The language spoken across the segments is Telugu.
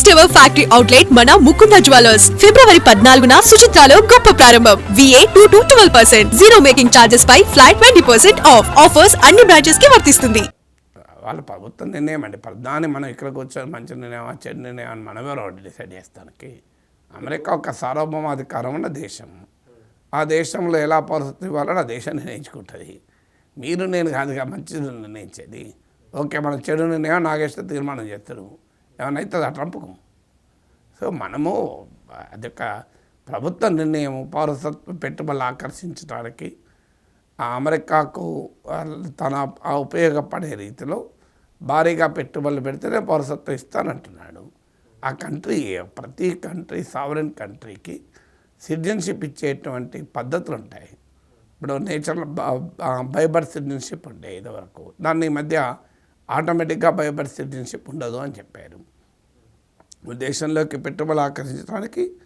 ఫస్ట్ ఎవర్ ఫ్యాక్టరీ అవుట్లెట్ మన ముకుంద జ్యువెలర్స్. ఫిబ్రవరి పద్నాలుగున సుచిత్రాలో గొప్ప ప్రారంభం. VA two to twelve percent zero making charges pi flat twenty percent off offers అన్ని బ్రాంచెస్కి వర్తిస్తుంది. వాళ్ళ ప్రభుత్వం నిర్ణయం అండి. ప్రధాని మనం ఇక్కడికి వచ్చారు మంచి నిర్ణయం చెడు నిర్ణయం అని మనమే రోడ్డు డిసైడ్ చేస్తానికి అమెరికా ఒక సార్వభౌమాధికారం ఉన్న దేశం. ఆ దేశంలో ఎలా పరిస్థితి ఇవ్వాలని ఆ దేశం నిర్ణయించుకుంటుంది. మీరు నేను కాదుగా మంచిది నిర్ణయించేది ఓకే మనం చెడు నిర్ణయం నాగేశ్వర తీర్మానం చేస్తారు. ఏమైనా అవుతుందా ట్రంప్కు? సో మనము అదొక ప్రభుత్వ నిర్ణయం పౌరసత్వ పెట్టుబడులు ఆకర్షించడానికి ఆ అమెరికాకు తన ఉపయోగపడే రీతిలో భారీగా పెట్టుబడులు పెడితేనే పౌరసత్వం ఇస్తానంటున్నాడు. ఆ కంట్రీ ప్రతి కంట్రీ సావరెన్ కంట్రీకి సిటిజన్షిప్ ఇచ్చేటువంటి పద్ధతులు ఉంటాయి. ఇప్పుడు నేచర్లో బైబర్ సిటిజన్షిప్ ఉండే ఇదివరకు. దాన్ని ఈ మధ్య ఆటోమేటిక్గా బైబర్ సిటిజన్షిప్ ఉండదు అని చెప్పారు. దేశంలోకి పెట్టుబడులు ఆకర్షించడానికి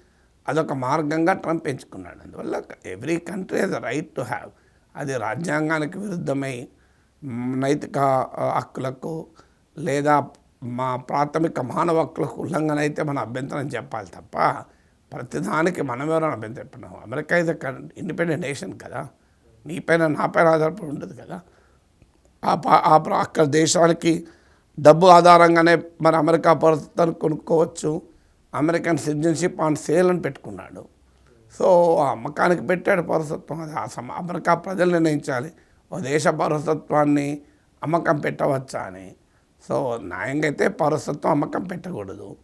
అదొక మార్గంగా ట్రంప్ ఎంచుకున్నాడు. అందువల్ల every country has right to have. అది రాజ్యాంగానికి విరుద్ధమై నైతిక హక్కులకు లేదా మా ప్రాథమిక మానవ హక్కులకు ఉల్లంఘన అయితే మన అభ్యంతరం చెప్పాలి తప్ప ప్రతిదానికి మనం ఎవరైనా అభ్యంతరం చెప్పినాం అమెరికా ఇది ఇండిపెండెంట్ నేషన్ కదా. నీ పైన నా పైన ఆధారపడి ఉండదు కదా. ఆ పా- ఆ అక్కడ దేశానికి డబ్బు ఆధారంగానే మరి అమెరికా పౌరసత్వాన్ని కొనుక్కోవచ్చు. అమెరికన్ సిటిజన్షిప్ ఆన్ సేల్ అని పెట్టుకున్నాడు. సో ఆ అమ్మకానికి పెట్టాడు పౌరసత్వం. అది ఆ సమ అమెరికా ప్రజలు నిర్ణయించాలి. ఓ దేశ పౌరసత్వాన్ని అమ్మకం పెట్టవచ్చా అని. సో న్యాయంగా అయితే పౌరసత్వం అమ్మకం పెట్టకూడదు.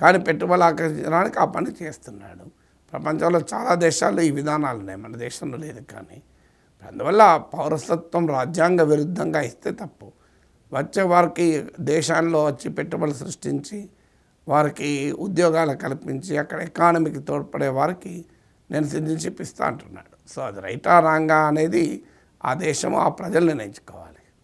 కానీ పెట్టుబడులు ఆకర్షించడానికి ఆ పని చేస్తున్నాడు. ప్రపంచంలో చాలా దేశాల్లో ఈ విధానాలు ఉన్నాయి. మన దేశంలో లేదు కానీ. అందువల్ల పౌరసత్వం రాజ్యాంగ విరుద్ధంగా ఇస్తే తప్పు. వచ్చే వారికి దేశాల్లో వచ్చి పెట్టుబడులు సృష్టించి వారికి ఉద్యోగాలు కల్పించి అక్కడ ఎకానమీకి తోడ్పడే వారికి నేను సిటిజన్షిప్ ఇస్తా అంటున్నాడు. సో అది రైటా రాంగా అనేది ఆ దేశం ఆ ప్రజలు నిర్ణయించుకోవాలి.